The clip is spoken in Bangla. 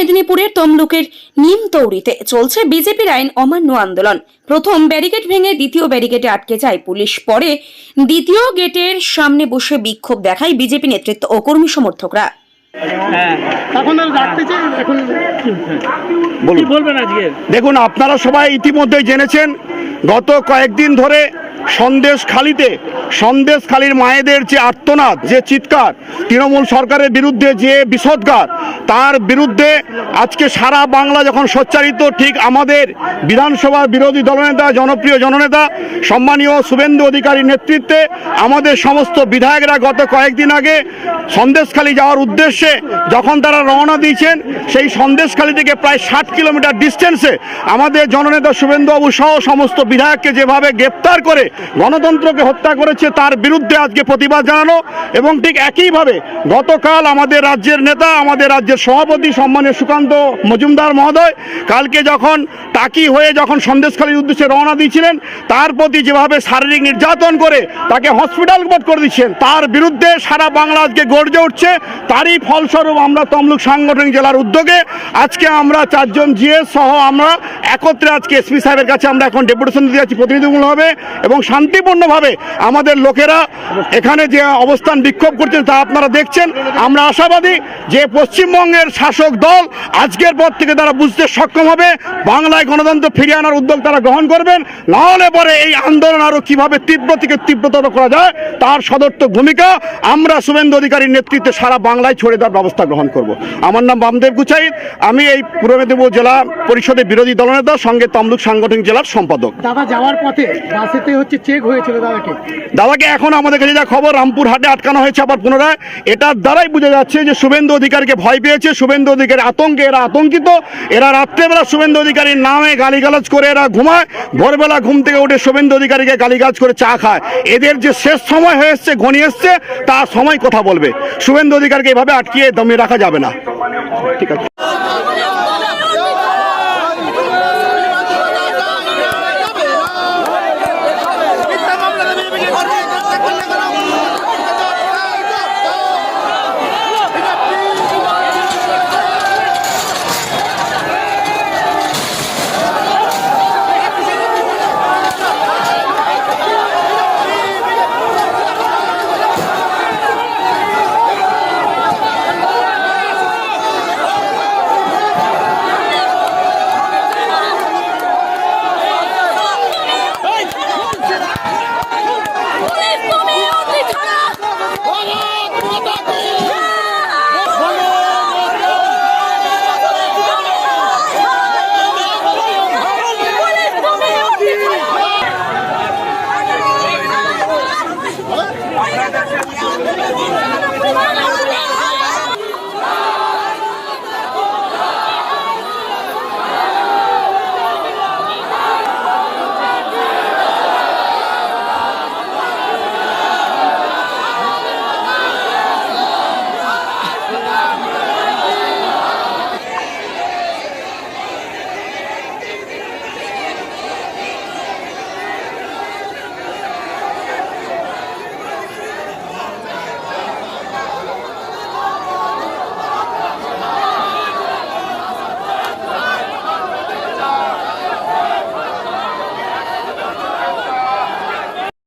মেদিনীপুরের তমলুকের নিমতৌড়িতে চলছে বিজেপির আইন অমান্য আন্দোলন। প্রথম ব্যারিকেড ভেঙে দ্বিতীয় ব্যারিকেডে আটকে যায় পুলিশ। পরে দ্বিতীয় গেটের সামনে বসে বিক্ষোভ দেখায় বিজেপি নেতৃত্ব ও কর্মী সমর্থকরা। হ্যাঁ দেখুন আপনারা সবাই ইতিমধ্যে জেনেছেন গত কয়েকদিন ধরে সন্দেশ খালিতে সন্দেশ খালির মায়েদের যে আর্তনাদ, যে চিৎকার, তৃণমূল সরকারের বিরুদ্ধে যে বিষদগার তার বিরুদ্ধে আজকে সারা বাংলা যখন সোচ্চারিত, ঠিক আমাদের বিধানসভার বিরোধী দলনেতা, জনপ্রিয় জননেতা, সম্মানীয় শুভেন্দু অধিকারীর নেতৃত্বে আমাদের সমস্ত বিধায়করা গত কয়েকদিন আগে সন্দেশখালী যাওয়ার উদ্দেশ্যে যখন তারা রওনা দিয়েছেন, সেই সন্দেশখালী থেকে প্রায় ষাট কিলোমিটার ডিস্টেন্সে আমাদের জননেতা শুভেন্দুবাবু সহ সমস্ত বিধায়ককে যেভাবে গ্রেপ্তার করে গণতন্ত্রকে হত্যা করেছে, তার বিরুদ্ধে আজকে প্রতিবাদ জানানো এবং ঠিক একইভাবে গতকাল আমাদের রাজ্যের নেতা, আমাদের রাজ্যের সভাপতি সম্মানীয় সুকান্ত মজুমদার মহোদয় কালকে যখন টাকি হয়ে যখন সন্দেশখালীর উদ্দেশ্যে রওনা দিয়েছিলেন, তার প্রতি যেভাবে শারীরিক নির্যাতন করে তাকে হসপিটাল বোধ করে দিচ্ছেন, তার বিরুদ্ধে সারা বাংলা আজকে গর্জে উঠছে। তারই ফলস্বরূপ আমরা তমলুক সাংগঠনিক জেলার উদ্যোগে আজকে আমরা চারজন জিএস সহ আমরা একত্রে আজকে এসপি সাহেবের কাছে আমরা এখন ডেপুটেশন দিতে যাচ্ছি প্রতিনিধিমূলকভাবে এবং শান্তিপূর্ণভাবে আমাদের লোকেরা এখানে যে অবস্থান বিক্ষোভ করছেন তা আপনারা দেখছেন। আমরা আশাবাদী যে পশ্চিমবঙ্গের শাসক দল আজকের পর থেকে তারা বুঝতে সক্ষম হবে, বাংলায় গণতন্ত্র ফিরিয়ে আনার উদ্যোগ তারা গ্রহণ করবেন। নাহলে পরে এই আন্দোলন আরও কীভাবে তীব্র থেকে তীব্রতর করা যায়, তার সদর্থক ভূমিকা আমরা শুভেন্দু অধিকারীর নেতৃত্বে সারা বাংলায় ছড়ে দেওয়ার ব্যবস্থা গ্রহণ করব। আমার নাম বামদেব গুচাইত আমি এই পূর্ব মেদিনীপুর জেলা পরিষদের বিরোধী দলনেতা, সঙ্গে তমলুক সাংগঠনিক জেলার সম্পাদক। দাদা, যাওয়ার পথে বাসেতে হচ্ছে দাদাকে। এখন আমাদের কাছে যা খবর, রামপুর হাটে আটকানো হয়েছে আবার পুনরায়, এটার দ্বারাই বোঝা যাচ্ছে যে শুভেন্দু অধিকারীকে ভয় পেয়েছে, শুভেন্দু অধিকারী আতঙ্কে এরা আতঙ্কিত, এরা রাত্রেবেলা শুভেন্দু অধিকারীর নামে গালিগালাজ করে এরা ঘুমায়, ভোরবেলা ঘুম থেকে উঠে শুভেন্দু অধিকারীকে গালিগালাজ করে চা খায়। এদের যে শেষ সময় হয়ে এসছে ঘনিয়ে এসছে তার সময় কথা বলবে। শুভেন্দু অধিকারকে এভাবে আটকিয়ে দমিয়ে রাখা যাবে না। ঠিক আছে। ¡Vamos! ¡Vamos!